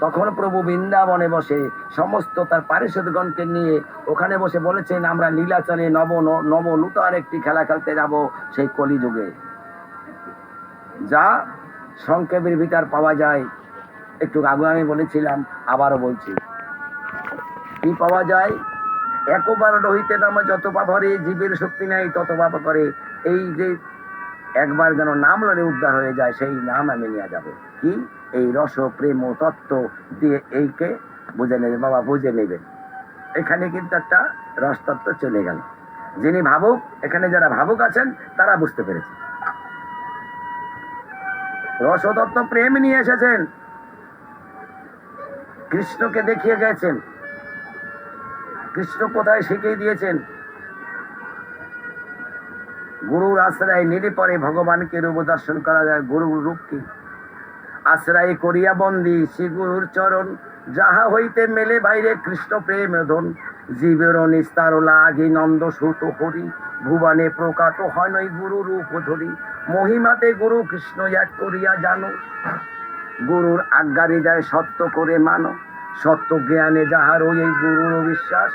তখন প্রভু বৃন্দাবনে বসে সমস্ত তার পারিষদগণকে নিয়ে ওখানে বসে বলেছেন, আমরা নীলাচলে নব নব নূতন একটি খেলা খেলতে যাব সেই কলিযুগে। যা সংক্ষেপের ভিতর পাওয়া যায়। একটু আগে আমি বলেছিলাম, আবারও বলছি। কি পাওয়া যায়? একবার রহিতে নামে যত পাপ হরে, জীবের শক্তি নাই তত পাপ করে। এই যে একবার যেন নাম লড়ে উদ্ধার হয়ে যায়, সেই নাম আমি নিয়ে যাব। কি? এই রস প্রেম তত্ত্ব দিয়ে এইকে বুঝে নেবে, বাবা বুঝে নেবেন এখানে কিন্তু একটা রসতত্ত্ব চলে গেল। যিনি ভাবুক, এখানে যারা ভাবুক আছেন, তারা বুঝতে পেরেছে। রসতত্ত্ব প্রেম নিয়ে এসেছেন। কৃষ্ণকে দেখিয়ে গেছেন। কৃষ্ণ কোথায় শিখিয়ে দিয়েছেন? গুরুর আশ্রয় নিরিপরে ভগবানকে রূপ দর্শন করা যায়। গুরুর রূপ কি? আশ্রয় করিয়া বন্দি শ্রী গুরুর চরণ, যাহা হইতে মেলে বাইরে কৃষ্ণ প্রেম ধন। জীবের নিস্তার লাগি নন্দ সুত হরি, ভুবনে প্রকাট হয় নই গুরু রূপ ধরি। মহিমাতে গুরু কৃষ্ণ এক করিয়া জানো। গুরুর আজ্ঞা হৃদয় সত্য করে মানো। সত্য জ্ঞানে যাহার ওই গুরুর বিশ্বাস,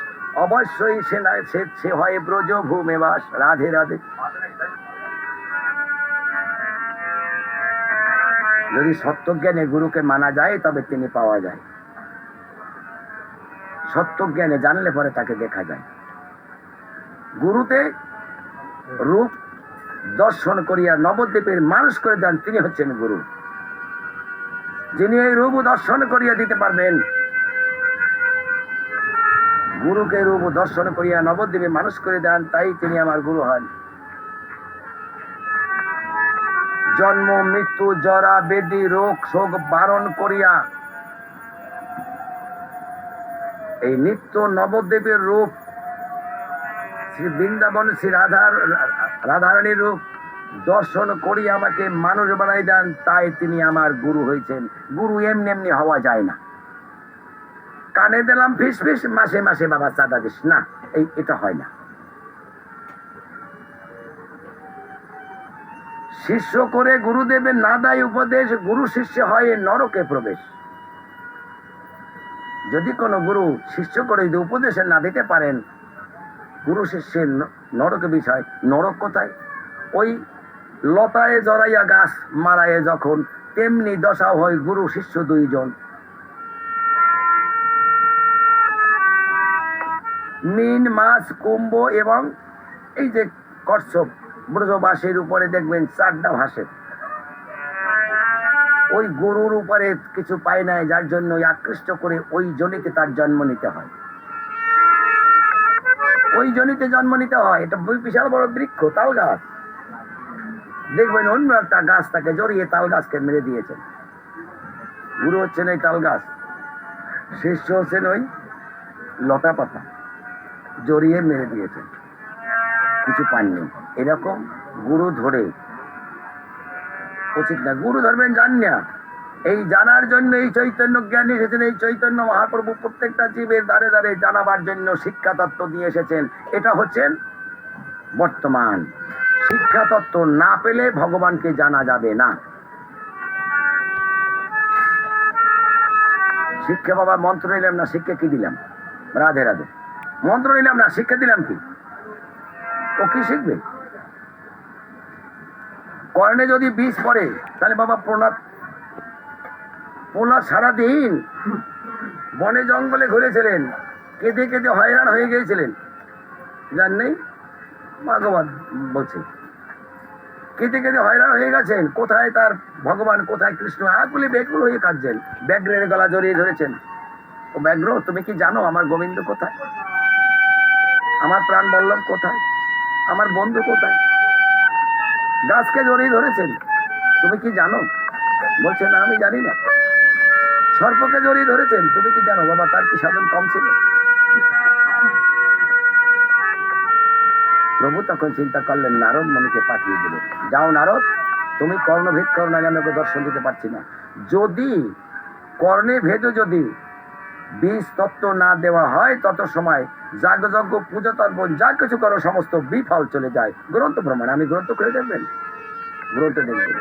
অবশ্যই সেনায় সে সে হয় ব্রজ ভূমে বাস। রাধে রাধে। যদি সত্য জ্ঞানে গুরুকে মানা যায়, তবে তিনি পাওয়া যায়। সত্য জ্ঞানে জানলে পরে তাকে দেখা যায়। গুরুতে রূপ দর্শন করিয়া নবদ্বীপের মানুষ করে দেন, তিনি হচ্ছেন গুরু। যিনি এই রূপ দর্শন করিয়া দিতে পারবেন, গুরুকে রূপ দর্শন করিয়া নবদ্বীপে মানুষ করে দেন, তাই তিনি আমার গুরু হন। জন্ম, মৃত্যু, জরা, বেদি, রোগ, শোক বারণ করিয়া এই নিত্য নবদ্বীপের রূপ, শ্রী বৃন্দাবন, শ্রী রাধার, রাধারানীর রূপ দর্শন করি আমাকে মানুষ বানাই দেন, তাই তিনি আমার গুরু হয়েছেন গুরু এমনি এমনি হওয়া যায় না। কানে দিলাম ফিস ফিস, মাসে মাসে বাবা চাঁদা দিস। না, এই, এটা হয় না। শিষ্য করে গুরুদেবের না দেয় উপদেশ, গুরু শিষ্য হয় নরকে প্রবেশ। যদি কোনো গুরু শিষ্য করে যদি উপদেশে না দিতে পারেন, গুরু শিষ্যের নরকে বিষয়, নরক কোথায়? ওই লতায় জড়াইয়া গাছ মারায়ে যখন, তেমনি দশা হয় গুরু শিষ্য দুইজন। মিন, মাছ, কুম্ভ এবং এই যে কচ্ছপ ব্রজবাসীর উপরে দেখবেন চারটা ভাসে। ওই গরুর উপরে কিছু পায় নাই, যার জন্য আকৃষ্ট করে ওই জনিতে তার জন্ম নিতে হয়। ওই জনিতে জন্ম নিতে হয়, এটা বিশাল বড় বৃক্ষ তাল গাছ দেখবেন অন্য একটা গাছ তাকে জড়িয়ে তাল গাছকে মেরে দিয়েছেন গুরু হচ্ছেন ওই তাল গাছ শিষ্য হচ্ছেন ওই লতা পাতা জড়িয়ে মেরে দিয়েছেন কিছু পাননি। এরকম গুরু ধরে। উচিত না। গুরু ধরবেন, জান না। এই জানার জন্য এই চৈতন্য জ্ঞান এসেছেন, এই চৈতন্য মহাপ্রভু প্রত্যেকটা জীবের দ্বারে দ্বারে জানাবার জন্য শিক্ষা তত্ত্ব দিয়ে এসেছেন। এটা হচ্ছেন বর্তমান। শিক্ষা তত্ত্ব না পেলে ভগবানকে জানা যাবে না। শিক্ষা বাবা মন্ত্র নিলাম না, শিক্ষা কি দিলাম? রাধে রাধে। মন্ত্র নিলাম না, শিক্ষা দিলাম কি? ও কি শিখবে? কর্ণে যদি বিষ পড়ে, তাহলে বাবা প্রণাদ প্রণাদ সারাদিন বনে জঙ্গলে ঘুরেছিলেন, কেঁদে কেঁদে হয়রান হয়ে গিয়েছিলেন। জান নেই? ভগবান বলছে, কেঁদে কেঁদে হয়রান হয়ে গেছেন, কোথায় তার ভগবান, কোথায় কৃষ্ণ? আগুলি বেকুল হয়ে কাঁদছেন, ব্যাঘ্রের গলা জড়িয়ে ধরেছেন। ও ব্যাঘ্র, তুমি কি জানো আমার গোবিন্দ কোথায়? আমার প্রাণ বল্লভ কোথায়? আমার বন্ধু কোথায়? গাছকে জড়িয়ে ধরেছেন। তুমি কি জানো? বলছে, না, আমি জানি না। সর্পকে জড়িয়ে ধরেছেন, তুমি কি জানো? বাবা, তার কি সাধন কম ছিল? প্রভু তখন চিন্তা করলেন, নারদ মনিকে পাঠিয়ে দিলেন যাও নারদ, তুমি কর্ণভেদ করো ওকে দর্শন দিতে পারছি না। যদি, কর্ণে ভেদ যদি বীজ তত্ত্ব না দেওয়া হয় তত সময় যাগযজ্ঞ, পূজা তর্পণ, যা কিছু করো, সমস্ত বিফল চলে যায়। গ্রন্থ প্রমাণ। আমি গ্রন্থ খুলে দেখবেন? গ্রন্থ দেখবেন।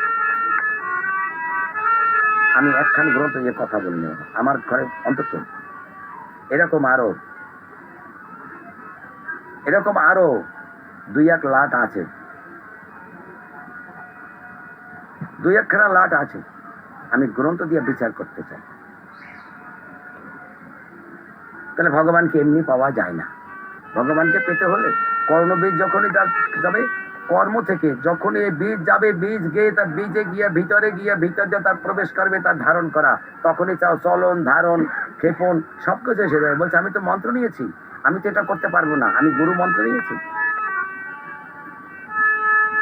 আমি একখান গ্রন্থ যে কথা বললি আমার ঘরে অন্তত। এরকম আরও। এরকম আরও দুই এক লাট আছে। দুই একখানা লাট আছে। আমি গ্রন্থ দিয়ে বিচার করতে চাই। তাহলে ভগবানকে এমনি পাওয়া যায় না। ভগবানকে পেতে হলে কর্মবীজ যখনই যাবে, কর্ম থেকে যখনই এই বীজ যাবে, বীজ গিয়ে তার বীজে গিয়ে, ভিতরে গিয়ে, ভিতর দিয়ে তার প্রবেশ করবে, তার ধারণ করা, তখনই চাও চলন, ধারণ, ক্ষেপণ, সবকিছু এসে যাবে। বলছে, আমি তো মন্ত্র নিয়েছি, আমি তো এটা করতে পারব না, আমি গুরু মন্ত্র নিয়েছি।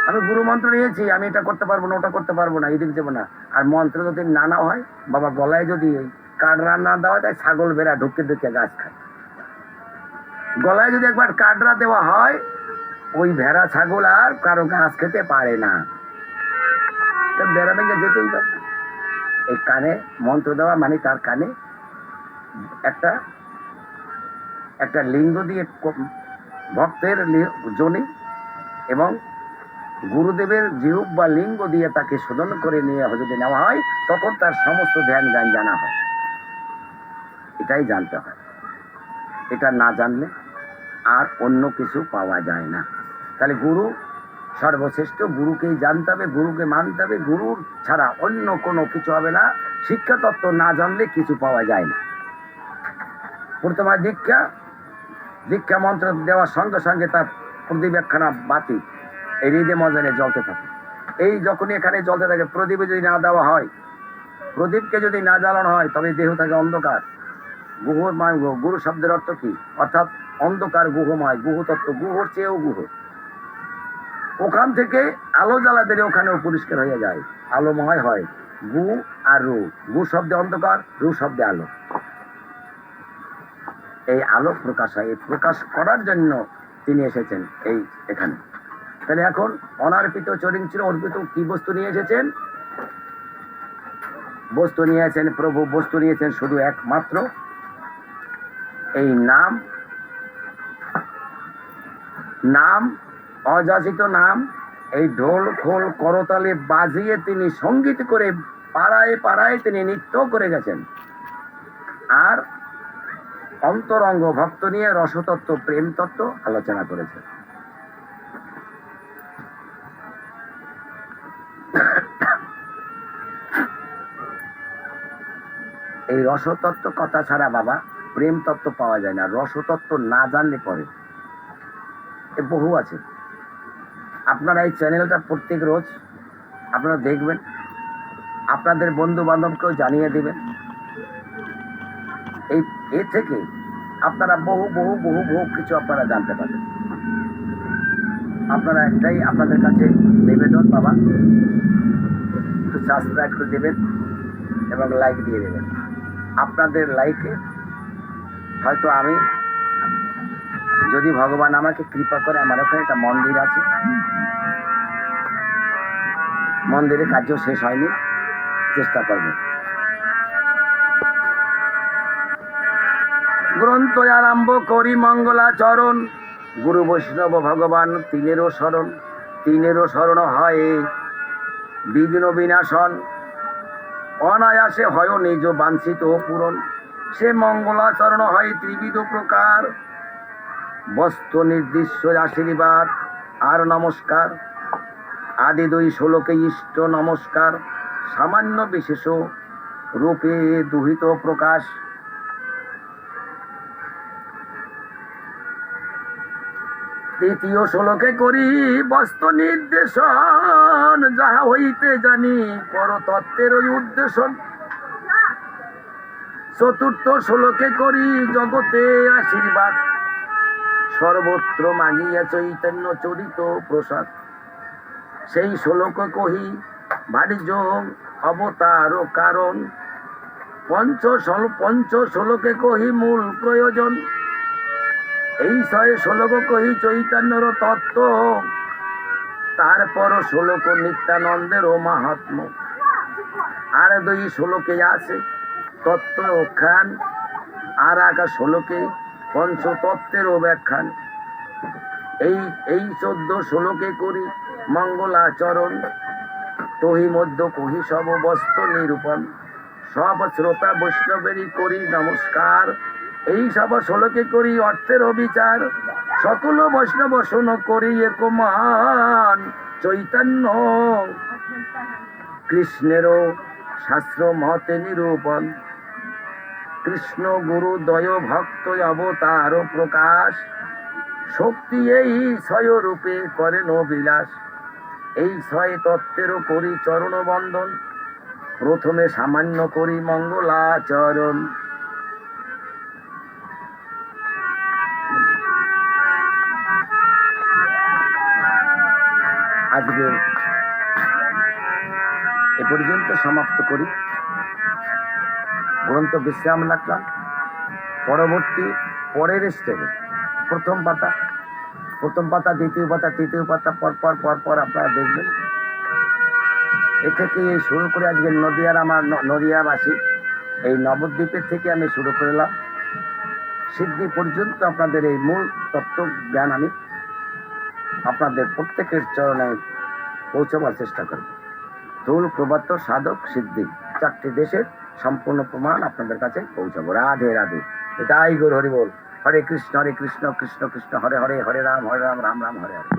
আমি গুরু মন্ত্র নিয়েছি, আমি এটা করতে পারব না, ওটা করতে পারব না, এদিক যাব না। আর মন্ত্র যদি নানা হয়, বাবা গলায় যদি কাটরা না দেওয়া যায়, ছাগল বেড়া ঢুকে ঢুকে গাছ খায়। গলায় যদি একবার কাটরা দেওয়া হয়, ওই ভেড়া, ছাগল আর কারও গাছ খেতে পারে না। বেড়া ভেঙে যেতেই পারে। এই কানে মন্ত্র দেওয়া মানে তার কানে একটা একটা লিঙ্গ দিয়ে ভক্তের জনি এবং গুরুদেবের জিহুব বা লিঙ্গ দিয়ে তাকে শোধন করে নিয়ে যদি নেওয়া হয়, তখন তার সমস্ত ধ্যান জ্ঞান জানা হয়। এটাই জানতে হয়। এটা না জানলে আর অন্য কিছু পাওয়া যায় না। তাহলে গুরু সর্বশ্রেষ্ঠ, গুরুকেই জানতে হবে, গুরুকে মানতে হবে গুরুর ছাড়া অন্য কোনো কিছু হবে না। শিক্ষা তত্ত্ব না জানলে কিছু পাওয়া যায় না। প্রথমে দীক্ষা দীক্ষা মন্ত্র দেওয়ার সঙ্গে সঙ্গে তার প্রদীপ একখানা বাতি, এই হৃদে মজনে জ্বলতে থাকে। এই যখনই এখানে জ্বলতে থাকে, প্রদীপে যদি না দেওয়া হয়, প্রদীপকে যদি না জ্বালানো হয়, তবে দেহ থাকে অন্ধকার। গুহময় গুহ গুরু শব্দের অর্থ কি? অর্থাৎ অন্ধকার গুহময় গুহ তত্ত্ব গুহর চেয়েও গুহ। ওখান থেকে আলো জ্বালা দিলে ওখানেও পরিষ্কার হয়ে যায়। আলোময় হয়। গু আর রু। গু শব্দে অন্ধকার, রু শব্দে আলো। এই আলো প্রকাশ হয়। এই প্রকাশ করার জন্য তিনি এসেছেন এই এখানে। তাহলে এখন অনার্পিত চরিং ছিল অর্পিত কি বস্তু নিয়ে এসেছেন? বস্তু নিয়েছেন প্রভু, বস্তু নিয়েছেন শুধু একমাত্র এই নাম নাম, অযাচিত নাম, এই ঢোল খোল করতালে বাজিয়ে তিনি সংগীত করে পাড়ায় পাড়ায় তিনি নৃত্য করে গেছেন। আর অন্তরঙ্গ ভক্ত নিয়ে রসতত্ত্ব প্রেম তত্ত্ব আলোচনা করেছেন। এই রসতত্ত্ব কথা ছাড়া বাবা প্রেম তত্ত্ব পাওয়া যায় না, রসতত্ত্ব না জানলে পরে। এ বহু আছে। আপনারা এই চ্যানেলটা প্রত্যেক রোজ আপনারা দেখবেন, আপনাদের বন্ধু বান্ধবকেও জানিয়ে দেবেন। এই, এ থেকে আপনারা বহু বহু বহু বহু কিছু আপনারা জানতে পারবেন। আপনারা একটাই আপনাদের কাছে নিবেদন বাবা, একটু সাবস্ক্রাইব করে দেবেন এবং লাইক দিয়ে দেবেন। আপনাদের লাইকে হয়তো আমি যদি ভগবান আমাকে কৃপা করে, আমার ওখানে একটা মন্দির আছে। মন্দিরের কাজও শেষ হয়নি, চেষ্টা করব। গ্রন্থ আরম্ভ করি মঙ্গলাচরণ। গুরু বৈষ্ণব ভগবান, তিনেরও শরণ তিনেরও শরণ হয়। বিঘ্ন বিনাশন, অনায়াসে হয় নিজ বাঞ্ছিত পূরণ। সে মঙ্গলাচরণ হয় ত্রিবিধ প্রকার। বস্তু নির্দিষ্ট আশীর্বাদ আর নমস্কার। আদি দুই ষোলোকে ইষ্ট নমস্কার। সামান্য বিশেষ রূপে দুহিত প্রকাশ। তৃতীয় শ্লোকে করি বস্ত নির্দেশন, যাহা হইতে জানি পরতত্ত্বের ওই উদ্দেশন। চতুর্থ শ্লোকে করি, জগতে আশীর্বাদ। সর্বত্র মাগিয়া চৈতন্য চরিত প্রসাদ। সেই শ্লোক কহি, বাণিজ্য, অবতার ও কারণ। পঞ্চ পঞ্চ শ্লোকে কহি মূল প্রয়োজন। এই ছয় শ্লোক কহি চৈতন্যর তত্ত্ব। তারপর শ্লোক নিত্যানন্দের ও মাহাত্ম। আর দুই শ্লোকে আছে। তত্ত্ব খান আর আকা শ্লোকে পঞ্চতত্ত্বের ব্যাখ্যান এই এই চোদ্দ ষোলোকে করি মঙ্গলাচরণ, তহি মধ্য কহি সব বস্ত্র নিরূপণ। সব শ্রোতা বৈষ্ণবেরই করি নমস্কার। এই সব ষোলোকে করি অর্থের অবিচার। সকল বৈষ্ণব শোনো করি একমান চৈতন্য। কৃষ্ণেরও শাস্ত্র মতে নিরূপণ। কৃষ্ণ গুরু দয় ভক্ত অবতার প্রকাশ। শক্তি এই ছয় রূপে করেন বিলাস এই ছয় তত্ত্বেরও করি চরণ বন্দন প্রথমে সামান্য করি মঙ্গলাচরণ। আজকে এ পর্যন্ত সমাপ্ত করি। গ্রন্থ বিশ্রাম রাখলাম পরবর্তী, পরের স্টেপে প্রথম পাতা। প্রথম পাতা, দ্বিতীয় পাতা, তৃতীয় পাতা, পর পর পর পর আপনারা দেখবেন। এ থেকে শুরু করে আজকে নদিয়ার আমার নদিয়াবাসী, এই নবদ্বীপের থেকে আমি শুরু করলাম সিদ্ধি পর্যন্ত আপনাদের এই মূল তত্ত্ব জ্ঞান আমি আপনাদের প্রত্যেকের চরণে পৌঁছবার চেষ্টা করব। স্থূল প্রবাত্য সাধক, সিদ্ধি, চারটি দেশের সম্পূর্ণ প্রমাণ আপনাদের কাছে পৌঁছাবো। রাধে রাধে। এটাই গুরু, হরি বল। হরে কৃষ্ণ হরে কৃষ্ণ কৃষ্ণ কৃষ্ণ, হরে হরে হরে রাম হরে রাম রাম রাম, হরে হরে।